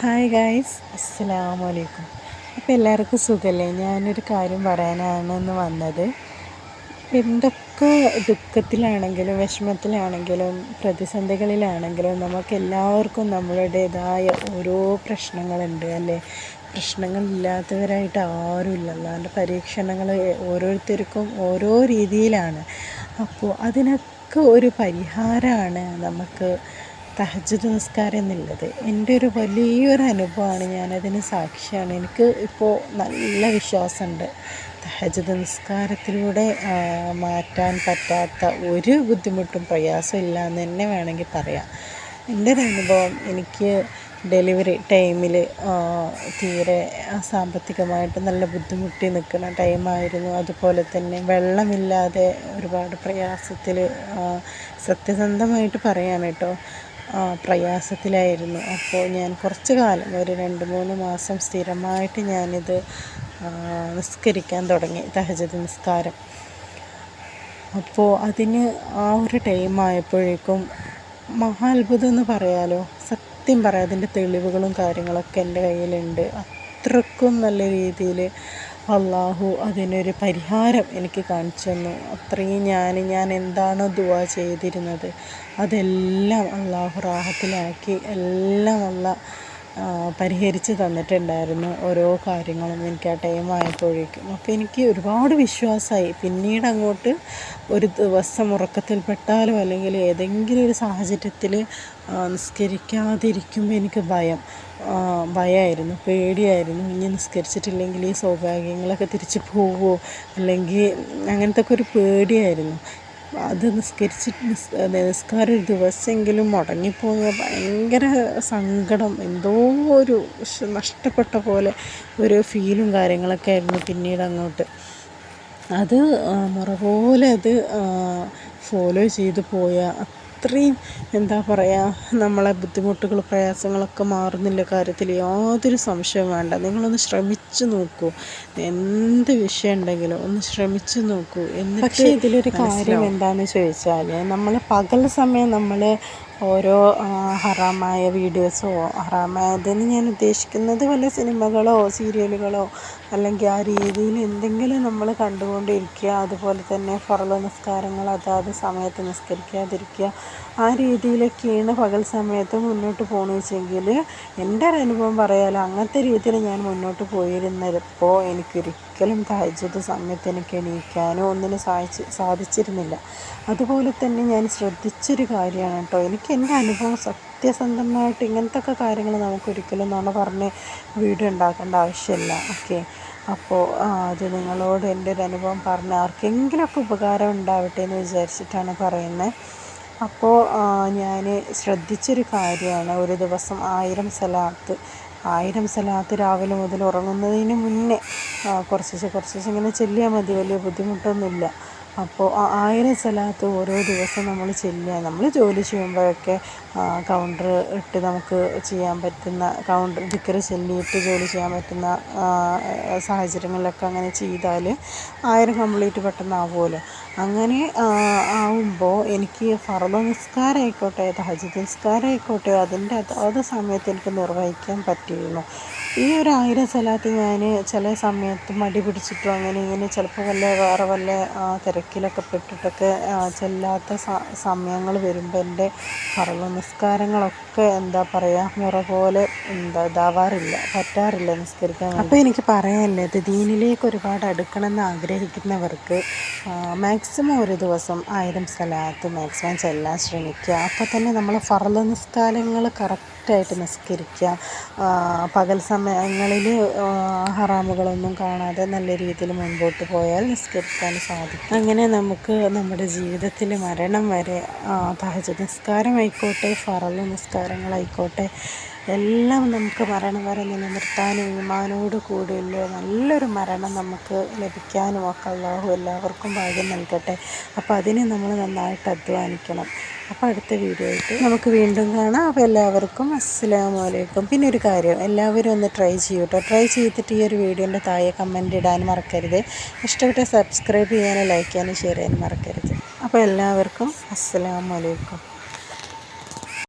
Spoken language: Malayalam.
ഹായ് ഗായ്സ് അസ്സലാമു അലൈക്കും അപ്പോൾ എല്ലാവർക്കും സുഖമല്ലേ ഞാനൊരു കാര്യം പറയാനാണെന്ന് വന്നത്. എന്തൊക്കെ ദുഃഖത്തിലാണെങ്കിലും വിഷമത്തിലാണെങ്കിലും പ്രതിസന്ധികളിലാണെങ്കിലും നമുക്ക് എല്ലാവർക്കും നമ്മളുടേതായ ഓരോ പ്രശ്നങ്ങളുണ്ട് അല്ലേ? പ്രശ്നങ്ങളില്ലാത്തവരായിട്ട് ആരുമില്ല അല്ലാണ്ട് പരീക്ഷണങ്ങൾ ഓരോരുത്തർക്കും ഓരോ രീതിയിലാണ്. അപ്പോൾ അതിനൊക്കെ ഒരു പരിഹാരമാണ് നമുക്ക് തഹജ്ജുദ് നിസ്കാരം എന്നുള്ളത് എന്റെ ഒരു വലിയൊരു അനുഭവമാണ്. ഞാനതിന് സാക്ഷിയാണ്. എനിക്ക് ഇപ്പോൾ നല്ല വിശ്വാസമുണ്ട്. തഹജ്ജുദ് നിസ്കാരത്തിലൂടെ മാറ്റാൻ പറ്റാത്ത ഒരു ബുദ്ധിമുട്ടും പ്രയാസം ഇല്ല എന്ന് തന്നെ വേണമെങ്കിൽ പറയാം. എന്റെ ഒരു അനുഭവം എനിക്ക് ഡെലിവറി ടൈമിൽ തീരെ സാമ്പത്തികമായിട്ട് നല്ല ബുദ്ധിമുട്ടി നിൽക്കുന്ന ടൈമായിരുന്നു. അതുപോലെ തന്നെ വെള്ളമില്ലാതെ ഒരുപാട് പ്രയാസത്തിൽ സത്യസന്ധമായിട്ട് പറയാൻ കേട്ടോ. പ്രയാസത്തിലായിരുന്നു. അപ്പോൾ ഞാൻ കുറച്ച് കാലം ഒരു രണ്ട് മൂന്ന് മാസം സ്ഥിരമായിട്ട് ഞാനിത് നിസ്കരിക്കാൻ തുടങ്ങി തഹജത് നിസ്കാരം. അപ്പോൾ അതിന് ആ ഒരു ടൈം ആയപ്പോഴേക്കും മഹാത്ഭുതം എന്ന് പറയാലോ സത്യം പറയാം അതിന്റെ തെളിവുകളും കാര്യങ്ങളൊക്കെ എന്റെ കയ്യിലുണ്ട്. അത്രക്കും നല്ല രീതിയിൽ അള്ളാഹു അതിനൊരു പരിഹാരം എനിക്ക് കാണിച്ചു തന്നു. അത്രയും ഞാൻ ഞാൻ എന്താണോ ദുവാ ചെയ്തിരുന്നത് അതെല്ലാം അള്ളാഹു റാഹത്തിലാക്കി. എല്ലാം അല്ല പരിഹരിച്ച് തന്നിട്ടുണ്ടായിരുന്നു ഓരോ കാര്യങ്ങളും എനിക്ക് ആ ടൈം ആയപ്പോഴേക്കും. അപ്പോൾ എനിക്ക് ഒരുപാട് വിശ്വാസമായി. പിന്നീട് അങ്ങോട്ട് ഒരു ദിവസം ഉറക്കത്തിൽപ്പെട്ടാലോ അല്ലെങ്കിൽ ഏതെങ്കിലും ഒരു സാഹചര്യത്തിൽ നിസ്കരിക്കാതിരിക്കുമ്പോൾ എനിക്ക് ഭയം ഭയമായിരുന്നു പേടിയായിരുന്നു. ഇനി നിസ്കരിച്ചിട്ടില്ലെങ്കിൽ ഈ സൗഭാഗ്യങ്ങളൊക്കെ തിരിച്ചു പോവുമോ അല്ലെങ്കിൽ അങ്ങനത്തെ ഒക്കെ ഒരു പേടിയായിരുന്നു. അത് നിസ്കരിച്ച് നിസ്കാരം ഒരു ദിവസമെങ്കിലും മുടങ്ങിപ്പോകുക ഭയങ്കര സങ്കടം. എന്തോ ഒരു നഷ്ടപ്പെട്ട പോലെ ഒരു ഫീലും കാര്യങ്ങളൊക്കെ ആയിരുന്നു പിന്നീട് അങ്ങോട്ട്. അത് മുറ പോലെ അത് ഫോളോ ചെയ്ത് പോയ അത്രയും എന്താ പറയുക നമ്മളെ ബുദ്ധിമുട്ടുകൾ പ്രയാസങ്ങളൊക്കെ മാറുന്നില്ല. കാര്യത്തിൽ യാതൊരു സംശയവും വേണ്ട. നിങ്ങളൊന്ന് ശ്രമിച്ചു നോക്കൂ. എന്ത് വിഷയം ഉണ്ടെങ്കിലും ഒന്ന് ശ്രമിച്ചു നോക്കൂ. എന്നിട്ട് പക്ഷേ ഇതിലൊരു കാര്യം എന്താണെന്ന് ചോദിച്ചാൽ നമ്മൾ പകൽ സമയം നമ്മൾ ഓരോ ഹറാമായ വീഡിയോസോ ഹറാമായതെന്ന് ഞാൻ ഉദ്ദേശിക്കുന്നത് വല്ല സിനിമകളോ സീരിയലുകളോ അല്ലെങ്കിൽ ആ രീതിയിൽ എന്തെങ്കിലും നമ്മൾ കണ്ടുകൊണ്ടിരിക്കുക അതുപോലെ തന്നെ ഫർള നിസ്കാരങ്ങൾ അതാത് സമയത്ത് നിസ്കരിക്കാതിരിക്കുക ആ രീതിയിലൊക്കെയാണ് പകൽ സമയത്ത് മുന്നോട്ട് പോകണമെന്ന് വെച്ചെങ്കിൽ എന്റെ ഒരു അനുഭവം പറയാലോ അങ്ങനത്തെ രീതിയിൽ ഞാൻ മുന്നോട്ട് പോയിരുന്നപ്പോൾ എനിക്കൊരിക്കലും തഹജ്ജുദ് സമയത്ത് എനിക്ക് എണീക്കാനോ ഒന്നിനും സാധിച്ച് സാധിച്ചിരുന്നില്ല. അതുപോലെ തന്നെ ഞാൻ ശ്രദ്ധിച്ചൊരു കാര്യമാണ് കേട്ടോ. എനിക്ക് എന്റെ അനുഭവം സത്യസന്ധമായിട്ട് ഇങ്ങനത്തെ ഒക്കെ കാര്യങ്ങൾ നമുക്കൊരിക്കലും നുണ പറഞ്ഞ് വീഡിയോ ഉണ്ടാക്കേണ്ട ആവശ്യമില്ല. ഓക്കെ? അപ്പോൾ അത് നിങ്ങളോട് എന്റെ ഒരു അനുഭവം പറഞ്ഞ ആർക്കെങ്കിലുമൊക്കെ ഉപകാരം ഉണ്ടാവട്ടെ എന്ന് വിചാരിച്ചിട്ടാണ് പറയുന്നത് അപ്പോൾ ഞാൻ ശ്രദ്ധിച്ചൊരു കാര്യമാണ്. ഒരു ദിവസം ആയിരം സലാത്ത് ആയിരം സലാത്ത് രാവിലെ മുതൽ ഉറങ്ങുന്നതിന് മുന്നേ കുറച്ച് കുറച്ച് ഇങ്ങനെ ചെല്ലിയാൽ മതി. വലിയ ബുദ്ധിമുട്ടൊന്നുമില്ല. അപ്പോൾ ആയിരം സ്ഥലത്ത് ഓരോ ദിവസം നമ്മൾ ചെല്ലുക. നമ്മൾ ജോലി ചെയ്യുമ്പോഴൊക്കെ കൗണ്ടർ ഇട്ട് നമുക്ക് ചെയ്യാൻ പറ്റുന്ന കൗണ്ടർ ദിക്കറ് ചെല്ലിയിട്ട് ജോലി ചെയ്യാൻ പറ്റുന്ന സാഹചര്യങ്ങളിലൊക്കെ അങ്ങനെ ചെയ്താൽ ആയിരം കംപ്ലീറ്റ് പെട്ടെന്ന് ആവുമല്ലോ. അങ്ങനെ ആവുമ്പോൾ എനിക്ക് ഫർദ നിസ്കാരം ആയിക്കോട്ടെ തഹജ് നിസ്കാരം ആയിക്കോട്ടെ അതിന്റെ അതാത് സമയത്ത് എനിക്ക് നിർവഹിക്കാൻ പറ്റിയിരുന്നു. ഈ ഒരു ആയിരം സ്ഥലത്ത് ഞാൻ ചില സമയത്ത് മടി പിടിച്ചിട്ടോ അങ്ങനെ ഇങ്ങനെ ചിലപ്പോൾ വല്ല വേറെ വല്ല തിരക്കിലൊക്കെ പെട്ടിട്ടൊക്കെ ചെല്ലാത്ത സമയങ്ങൾ വരുമ്പോൾ എന്റെ പറവ് നിസ്കാരങ്ങളൊക്കെ എന്താ പറയുക മുറ പോലെ എന്താ ഇതാവാറില്ല പറ്റാറില്ല നിസ്കരിക്കാൻ അപ്പോൾ എനിക്ക് പറയാനുള്ളത് ദീനിലേക്ക് ഒരുപാട് അടുക്കണമെന്ന് ആഗ്രഹിക്കുന്നവർക്ക് മാക്സിമം ഒരു ദിവസം ആയിരം സ്ഥലത്ത് മാക്സിമം ചെല്ലാൻ ശ്രമിക്കുക. അപ്പോൾ തന്നെ നമ്മൾ ഫർദ നിസ്കാരങ്ങൾ കറക്റ്റായിട്ട് നിസ്കരിക്കുക. പകൽ സമയങ്ങളിൽ ഹറാമുകളൊന്നും കാണാതെ നല്ല രീതിയിൽ മുൻപോട്ട് പോയാൽ നിസ്കരിക്കാൻ സാധിക്കും. അങ്ങനെ നമുക്ക് നമ്മുടെ ജീവിതത്തിൽ മരണം വരെ തഹജ നിസ്കാരമായിക്കോട്ടെ ഫറൽ നിസ്കാരങ്ങളായിക്കോട്ടെ എല്ലാം നമുക്ക് മരണം വരെ നിലനിർത്താനും ഈമാനോട് കൂടിയുള്ള നല്ലൊരു മരണം നമുക്ക് ലഭിക്കാനും ഒക്കെ അള്ളാഹു എല്ലാവർക്കും ഭാഗ്യം നൽകട്ടെ. അപ്പോൾ അതിന് നമ്മൾ നന്നായിട്ട് അധ്വാനിക്കണം. അപ്പോൾ അടുത്ത വീഡിയോ ആയിട്ട് നമുക്ക് വീണ്ടും കാണാം. അപ്പോൾ എല്ലാവർക്കും അസ്സലാമു വലൈക്കും പിന്നെ ഒരു കാര്യം എല്ലാവരും ഒന്ന് ട്രൈ ചെയ്യൂ കേട്ടോ ട്രൈ ചെയ്തിട്ട് ഈ ഒരു വീഡിയോന്റെ താഴെ കമന്റ് ഇടാൻ മറക്കരുത്. ഇഷ്ടപ്പെട്ട സബ്സ്ക്രൈബ് ചെയ്യാനും ലൈക്ക് ചെയ്യാനും ഷെയർ ചെയ്യാനും മറക്കരുത്. അപ്പോൾ എല്ലാവർക്കും അസ്സലാമു വലൈക്കും